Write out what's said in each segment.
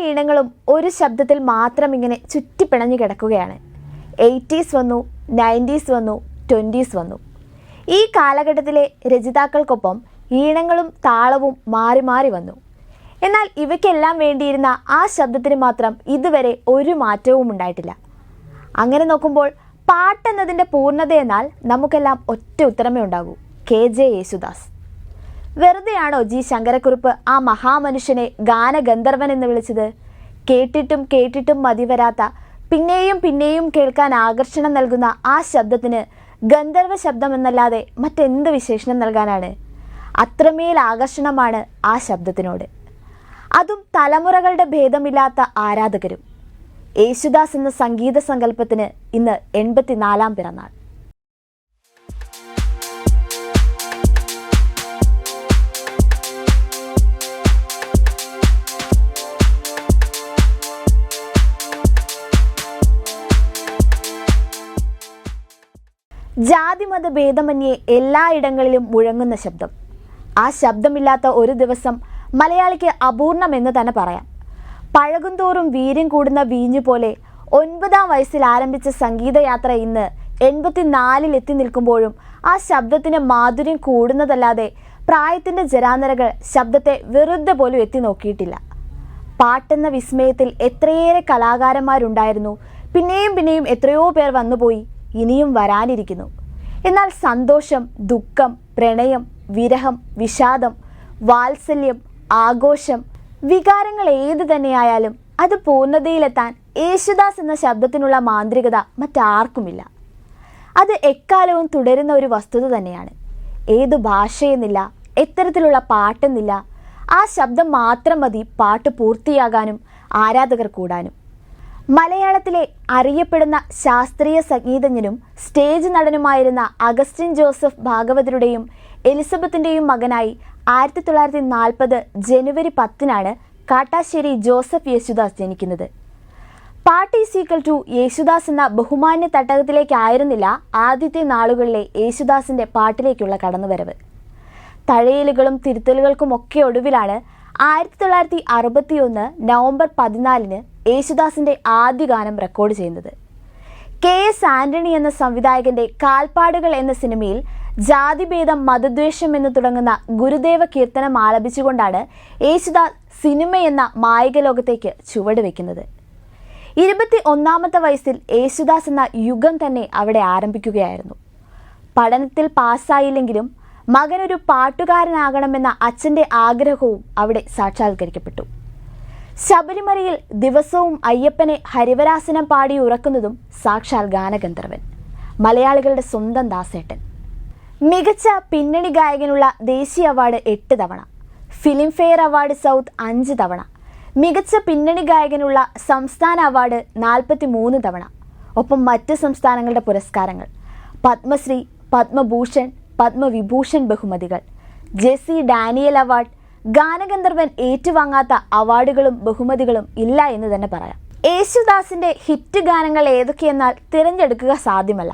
ഈണങ്ങളും ഒരു ശബ്ദത്തിൽ മാത്രം ഇങ്ങനെ ചുറ്റിപ്പിണഞ്ഞു കിടക്കുകയാണ്. എയ്റ്റീസ് വന്നു നയന്റീസ് വന്നു ട്വന്റീസ് വന്നു. ഈ കാലഘട്ടത്തിലെ രചയിതാക്കൾക്കൊപ്പം ഈണങ്ങളും താളവും മാറി മാറി വന്നു. എന്നാൽ ഇവയ്ക്കെല്ലാം വേണ്ടിയിരുന്ന ആ ശബ്ദത്തിന് മാത്രം ഇതുവരെ ഒരു മാറ്റവും ഉണ്ടായിട്ടില്ല. അങ്ങനെ നോക്കുമ്പോൾ പാട്ടെന്നതിന്റെ പൂർണതയെന്നാൽ നമുക്കെല്ലാം ഒറ്റ ഉത്തരമേ ഉണ്ടാകൂ. K J Yesudas. വെറുതെയാണോ ജി ശങ്കരക്കുറുപ്പ്? ആ മഹാമനുഷ്യനെ ഗാനഗന്ധർവൻ എന്ന് വിളിച്ചത്. കേട്ടിട്ടും കേട്ടിട്ടും മതിവരാത്ത പിന്നെയും പിന്നെയും കേൾക്കാൻ ആകർഷണം നൽകുന്ന ആ ശബ്ദത്തിന് ഗന്ധർവ ശബ്ദം എന്നല്ലാതെ മറ്റെന്ത് വിശേഷണം നൽകാനാണ്? അത്രമേൽ ആകർഷണമാണ് ആ ശബ്ദത്തിനോട്. അതും തലമുറകളുടെ ഭേദമില്ലാത്ത ആരാധകരും. യേശുദാസ് എന്ന സംഗീത സങ്കല്പത്തിന് ഇന്ന് എൺപത്തിനാലാം പിറന്നാൾ. ജാതിമത ഭേദമന്യേ എല്ലായിടങ്ങളിലും മുഴങ്ങുന്ന ശബ്ദം. ആ ശബ്ദമില്ലാത്ത ഒരു ദിവസം മലയാളിക്ക് അപൂർണം എന്ന് തന്നെ പറയാം. പഴകുന്തോറും വീര്യം കൂടുന്ന വീഞ്ഞു പോലെ ഒൻപതാം വയസ്സിൽ ആരംഭിച്ച സംഗീതയാത്ര ഇന്ന് എൺപത്തിനാലിൽ എത്തി നിൽക്കുമ്പോഴും ആ ശബ്ദത്തിന് മാധുര്യം കൂടുന്നതല്ലാതെ പ്രായത്തിന്റെ ജരാനരകൾ ശബ്ദത്തെ വെറുതെ പോലും എത്തി നോക്കിയിട്ടില്ല. പാട്ടെന്ന വിസ്മയത്തിൽ എത്രയേറെ കലാകാരന്മാരുണ്ടായിരുന്നു. പിന്നെയും പിന്നെയും എത്രയോ പേർ വന്നുപോയി. ഇനിയും വരാനിരിക്കുന്നു. എന്നാൽ സന്തോഷം ദുഃഖം പ്രണയം വിരഹം വിഷാദം വാത്സല്യം ആഘോഷം വികാരങ്ങൾ ഏത് തന്നെയായാലും അത് പൂർണതയിലെത്താൻ യേശുദാസ് എന്ന ശബ്ദത്തിനുള്ള മാന്ത്രികത മറ്റാർക്കുമില്ല. അത് എക്കാലവും തുടരുന്ന ഒരു വസ്തുത തന്നെയാണ്. ഏത് ഭാഷയെന്നില്ല എത്തരത്തിലുള്ള പാട്ടെന്നില്ല ആ ശബ്ദം മാത്രം മതി പാട്ട് പൂർത്തിയാകാനും ആരാധകർ കൂടാനും. മലയാളത്തിലെ അറിയപ്പെടുന്ന ശാസ്ത്രീയ സംഗീതജ്ഞനും സ്റ്റേജ് നടനുമായിരുന്ന അഗസ്റ്റിൻ ജോസഫ് ഭാഗവതരുടെയും എലിസബത്തിന്റെയും മകനായി ആയിരത്തി തൊള്ളായിരത്തി നാൽപ്പത് ജനുവരി പത്തിനാണ് കാട്ടാശ്ശേരി ജോസഫ് യേശുദാസ് ജനിക്കുന്നത്. പാർട്ടി സീക്കൽ ടു യേശുദാസ് എന്ന ബഹുമാന്യ തട്ടകത്തിലേക്കായിരുന്നില്ല ആദ്യത്തെ നാളുകളിലെ യേശുദാസിന്റെ പാട്ടിലേക്കുള്ള കടന്നുവരവ്. തഴയലുകളും തിരുത്തലുകൾക്കും ഒക്കെ ഒടുവിലാണ് ആയിരത്തി തൊള്ളായിരത്തി അറുപത്തിയൊന്ന് നവംബർ പതിനാലിന് യേശുദാസിന്റെ ആദ്യ ഗാനം റെക്കോർഡ് ചെയ്യുന്നത്. കെ എസ് ആന്റണി എന്ന സംവിധായകന്റെ കാൽപ്പാടുകൾ എന്ന സിനിമയിൽ ജാതിഭേദം മതദ്വേഷം എന്ന് തുടങ്ങുന്ന ഗുരുദേവ കീർത്തനം ആലപിച്ചുകൊണ്ടാണ് യേശുദാസ് സിനിമ എന്ന മായിക ലോകത്തേക്ക് ചുവട് വയ്ക്കുന്നത് ഇരുപത്തി ഒന്നാമത്തെ വയസ്സിൽ യേശുദാസ് എന്ന യുഗം തന്നെ അവിടെ ആരംഭിക്കുകയായിരുന്നു. പഠനത്തിൽ പാസ്സായില്ലെങ്കിലും മകനൊരു പാട്ടുകാരനാകണമെന്ന അച്ഛന്റെ ആഗ്രഹവും അവിടെ സാക്ഷാത്കരിക്കപ്പെട്ടു. ശബരിമലയിൽ ദിവസവും അയ്യപ്പനെ ഹരിവരാസനം പാടി ഉറക്കുന്നതും സാക്ഷാൽ ഗാനഗന്ധർവൻ മലയാളികളുടെ സ്വന്തം ദാസേട്ടൻ. മികച്ച പിന്നണി ഗായകനുള്ള ദേശീയ അവാർഡ് എട്ട് തവണ ഫിലിംഫെയർ അവാർഡ് സൗത്ത് അഞ്ച് തവണ മികച്ച പിന്നണി ഗായകനുള്ള സംസ്ഥാന അവാർഡ് നാൽപ്പത്തി മൂന്ന് തവണ ഒപ്പം മറ്റ് സംസ്ഥാനങ്ങളുടെ പുരസ്കാരങ്ങൾ പത്മശ്രീ പത്മഭൂഷൺ പത്മവിഭൂഷൺ ബഹുമതികൾ ജെസി ഡാനിയൽ അവാർഡ് ഗാനഗന്ധർവൻ ഏറ്റുവാങ്ങാത്ത അവാർഡുകളും ബഹുമതികളും ഇല്ല എന്ന് തന്നെ പറയാം. യേശുദാസിന്റെ ഹിറ്റ് ഗാനങ്ങൾ ഏതൊക്കെയെന്നാൽ തിരഞ്ഞെടുക്കുക സാധ്യമല്ല.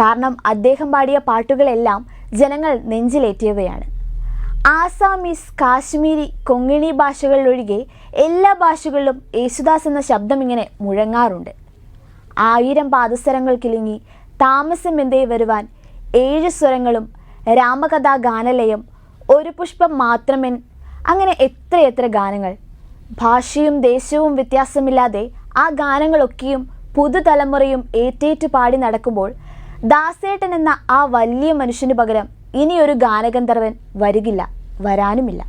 കാരണം അദ്ദേഹം പാടിയ പാട്ടുകളെല്ലാം ജനങ്ങൾ നെഞ്ചിലേറ്റിയവയാണ്. ആസാമീസ് കാശ്മീരി കൊങ്ങിണി ഭാഷകളിലൊഴികെ എല്ലാ ഭാഷകളിലും യേശുദാസ് എന്ന ശബ്ദം ഇങ്ങനെ മുഴങ്ങാറുണ്ട്. ആയിരം പാദസരങ്ങൾ കിലുങ്ങി താമസം എന്തേ വരുവാൻ ഏഴ് സ്വരങ്ങളും രാമകഥാ ഗാനലയം ഒരു പുഷ്പം മാത്രമെൻ അങ്ങനെ എത്രയെത്ര ഗാനങ്ങൾ. ഭാഷയും ദേശവും വ്യത്യാസമില്ലാതെ ആ ഗാനങ്ങളൊക്കെയും പുതുതലമുറയും ഏറ്റേറ്റ് പാടി നടക്കുമ്പോൾ ദാസേട്ടൻ എന്ന ആ വലിയ മനുഷ്യന് പകരം ഇനിയൊരു ഗാനഗന്ധർവൻ വരികില്ല വരാനുമില്ല.